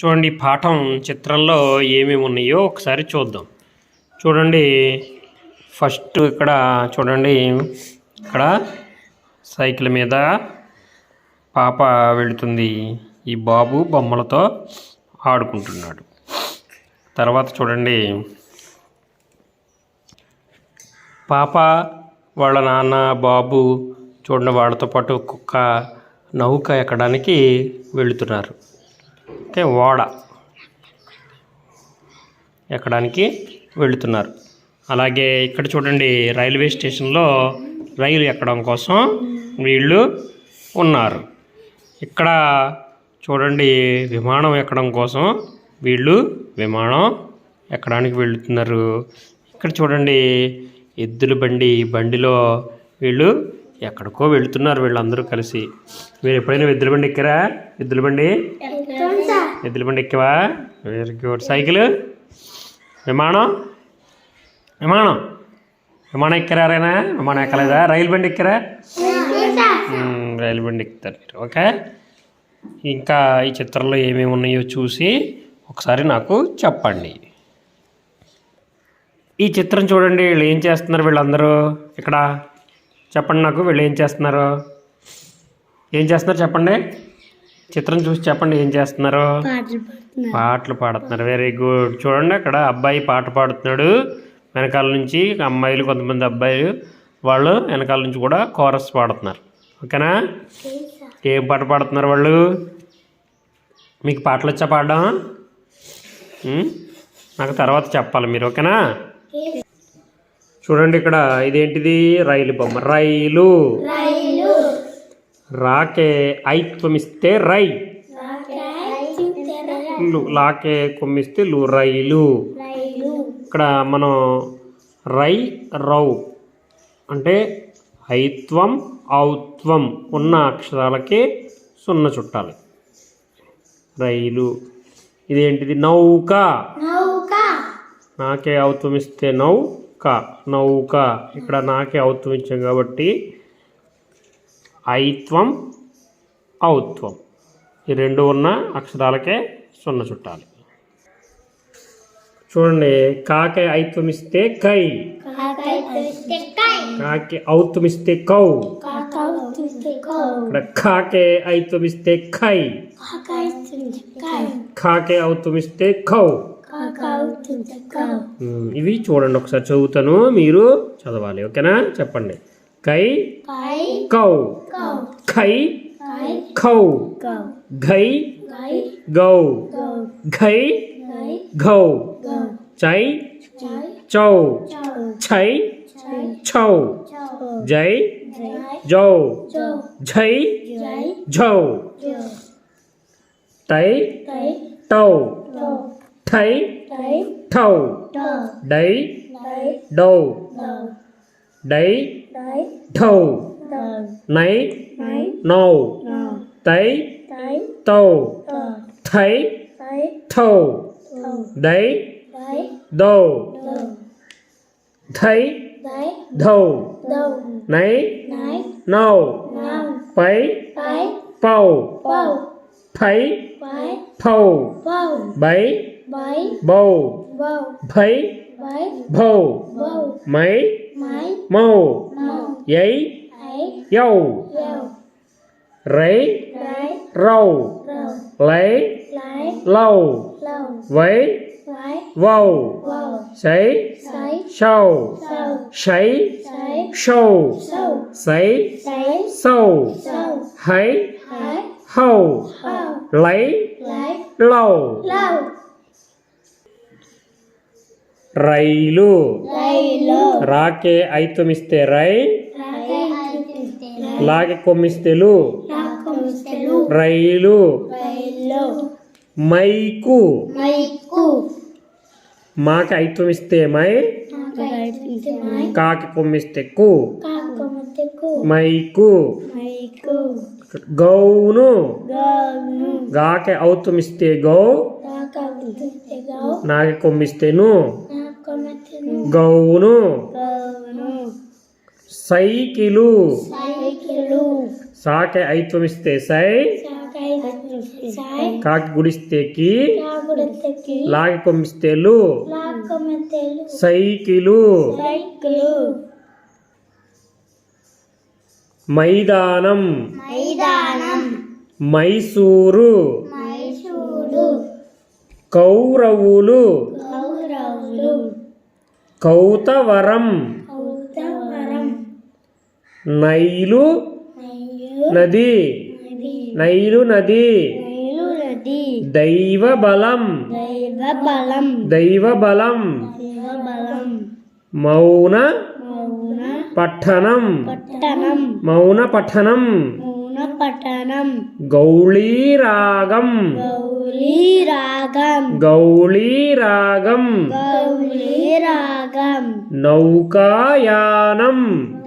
చూడండి పాఠం చిత్రంలో ఏమేమి ఉన్నాయో ఒకసారి చూద్దాం. చూడండి ఫస్ట్ ఇక్కడ చూడండి ఇక్కడ సైకిల్ మీద పాప వెళుతుంది. ఈ బాబు బొమ్మలతో ఆడుకుంటున్నాడు. తర్వాత చూడండి పాప వాళ్ళ నాన్న బాబు చూడండి వాళ్ళతో పాటు కుక్క నౌక ఎక్కడానికి వెళుతున్నారు. ఓకే ఓడ ఎక్కడానికి వెళుతున్నారు. అలాగే ఇక్కడ చూడండి రైల్వే స్టేషన్లో రైలు ఎక్కడం కోసం వీళ్ళు ఉన్నారు. ఇక్కడ చూడండి విమానం ఎక్కడం కోసం వీళ్ళు విమానం ఎక్కడానికి వెళుతున్నారు. ఇక్కడ చూడండి ఎద్దుల బండి బండిలో వీళ్ళు ఎక్కడికో వెళుతున్నారు వీళ్ళందరూ కలిసి. మీరు ఎప్పుడైనా ఎద్దుల బండి ఎక్కారా? ఎద్దుల బండి? ఎద్దుల బండి ఎక్కివా వెరీ గుడ్ సైకిల్ విమానం? విమానం విమానం ఎక్కిరారేనా విమానం ఎక్కలేదా? రైలు బండి ఎక్కారా? రైలు బండి ఎక్కుతారు. మీరు ఓకే ఇంకా ఈ చిత్రంలో ఏమేమి ఉన్నాయో చూసి ఒకసారి నాకు చెప్పండి. ఈ చిత్రం చూడండి వీళ్ళు ఏం చేస్తున్నారు వీళ్ళందరూ? ఇక్కడ చెప్పండి నాకు వీళ్ళు ఏం చేస్తున్నారు? ఏం చేస్తున్నారు చెప్పండి? చిత్రం చూసి చెప్పండి ఏం చేస్తున్నారు? పాటలు పాడుతున్నారు. వెరీ గుడ్ చూడండి అక్కడ అబ్బాయి పాట పాడుతున్నాడు. వెనకాల నుంచి అమ్మాయిలు కొంతమంది అబ్బాయిలు వాళ్ళు వెనకాల నుంచి కూడా కోరస్ పాడుతున్నారు. ఓకేనా? ఏం పాట పాడుతున్నారు వాళ్ళు? మీకు పాటలు వచ్చా పాడడం? నాకు తర్వాత చెప్పాలి మీరు ఓకేనా? చూడండి ఇక్కడ ఇదేంటిది? రైలు బొమ్మ. రైలు. రాకే ఐత్వమిస్తే రై. లాకే కొమ్మిస్తే లు రైలు. ఇక్కడ మనం రై రౌ అంటే ఐత్వం ఔత్వం ఉన్న అక్షరాలకి సున్న చుట్టాలి. రైలు. ఇదేంటిది? నౌక. నాకే. ఔత్వం ఇస్తే నౌక. నౌక. ఇక్కడ నాకే ఔత్వం ఇచ్చాం కాబట్టి ఐత్వం ఔత్వం. ఈ రెండు ఉన్న అక్షరాలకే సున్న చుట్టాలి. చూడండి కాకే ఐత్వం ఇస్తే కై. కాకి ఔత్వం ఇస్తే కౌ. ఇక్కడ కాకే ఐత్వం ఇస్తే ఖై కాకే ఔత్వం ఇస్తే కౌ. ఇవి చూడండి ఒకసారి చదువుతాను మీరు చదవాలి ఓకేనా? చెప్పండి. cái cái cầu. Cầu. Cái cầu. Gáy gáy gầu. Gầu. Gáy gầu. Cháy. Cháy. Trầu. Cháy. Trầu. Giấy. Dầu. Cháy dầu. Tấy. Tàu. Thấy. Thầu. Đấy đầu. Đấy Đấy. Thầu. Nấy. Nầu. Tấy. Tàu. Thấy. Thầu. Đấy. Đầu. Thấy. Đầu. Nấy. Nầu. Pấy. Pầu. Thấy. Thầu. Bấy. Bầu. Thấy. Bầu. Mấy. మౌ యై యౌ రై రౌ లై లౌ వై వౌ సై షౌ షై షౌ సై సౌ హై హౌ లై లౌ రైలు రాకే ఐతమిస్తే రై లాగే కొమ్మిస్తే లు రైలు మైకు మాకి ఐతమిస్తే మై కాకి కొమ్మిస్తే కు మైకు గౌను గాకే ఔతమిస్తే గౌ నాకి కొమ్మిస్తే ను గౌను. సైకిలు. సాకే ఐత్వమిస్తే సై. కాకి గుడిస్తేకి లాగి కొమ్మిస్తేలు లాక్కమెత్తేలు సైకిలు. మైదానం. మైసూరు. కౌరవులు. కౌతవరం. నైలు నది. నైలు నది. దైవ బలం దైవ బలం మౌన పట్టణం మౌన పఠనం. మౌన గౌళీరాగం గౌరీ రాగం గౌరీ రాగం నౌకాయానం.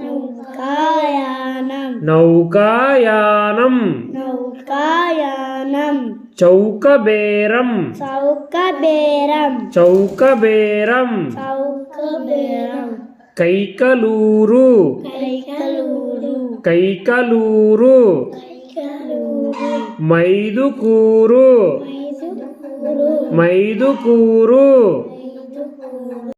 నౌకాయానం. నౌకాయానం. నౌకాయానం. చౌకబేరం. చౌకబేరం. చౌకబేరం. చౌకబేరం. కైకలూరు. కైకలూరు. కైకలూరు. మైదుకూరు. మైదుకూరు మైదుకూరు